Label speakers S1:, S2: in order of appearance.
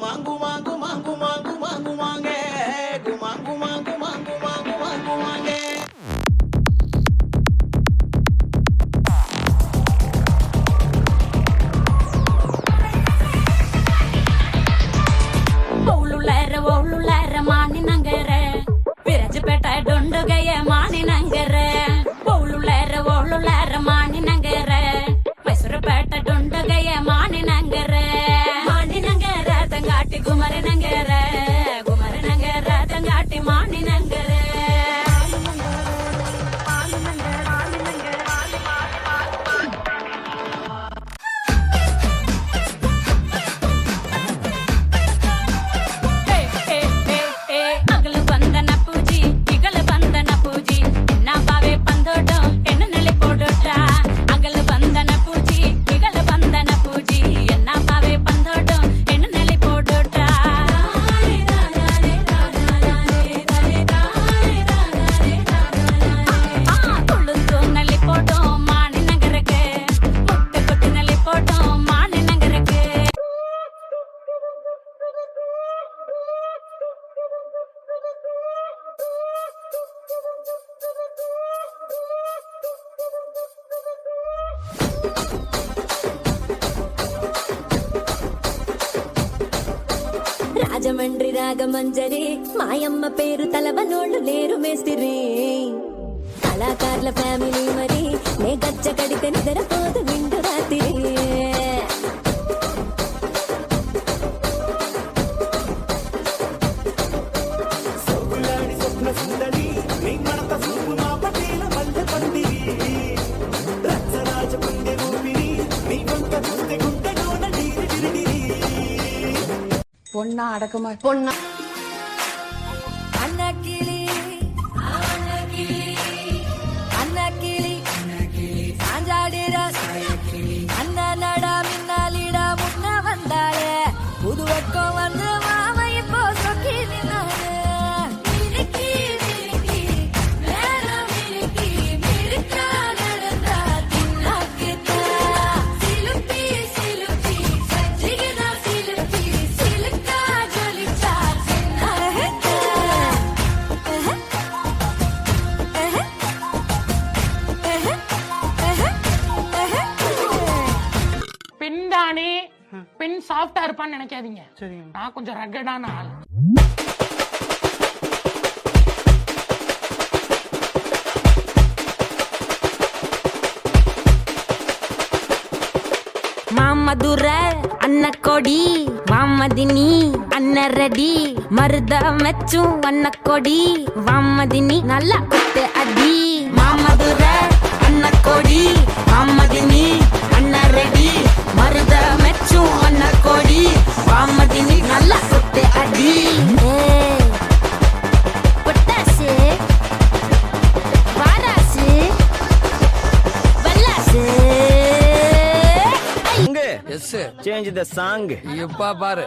S1: குமாங்கு மாங்கு மாங்கு மாங்கு மாங்கு மாங்க குமாங்கு மாங்கு மாங்கு மாங்கு மாங்கு மாங்க
S2: ஒழுளற ஒழுள
S3: రాజమండ్రి రాగమంజరి మాయమ్మ పేరు తలవనోళ్ళు లేరు మేస్తిరి. కళాకారుల ఫ్యామిలీ మరి నే గచ్చ కడితే
S1: నిద్ర
S4: பொண்ணா அடக்கமா பொண்ணா
S5: பெண் சாஃப்டா இருப்பான்னு நினைக்காதீங்க. நான் கொஞ்சம் ரகடான ஆள்.
S6: மாமதுர அன்னக்கொடி வாமதினி அன்னரடி மருத மெச்சும் அன்னக்கொடி வாமதினி நல்லா குத்து அடி. மாமதுர
S7: சேஞ்ச் த சாங்
S8: இப்ப பாரு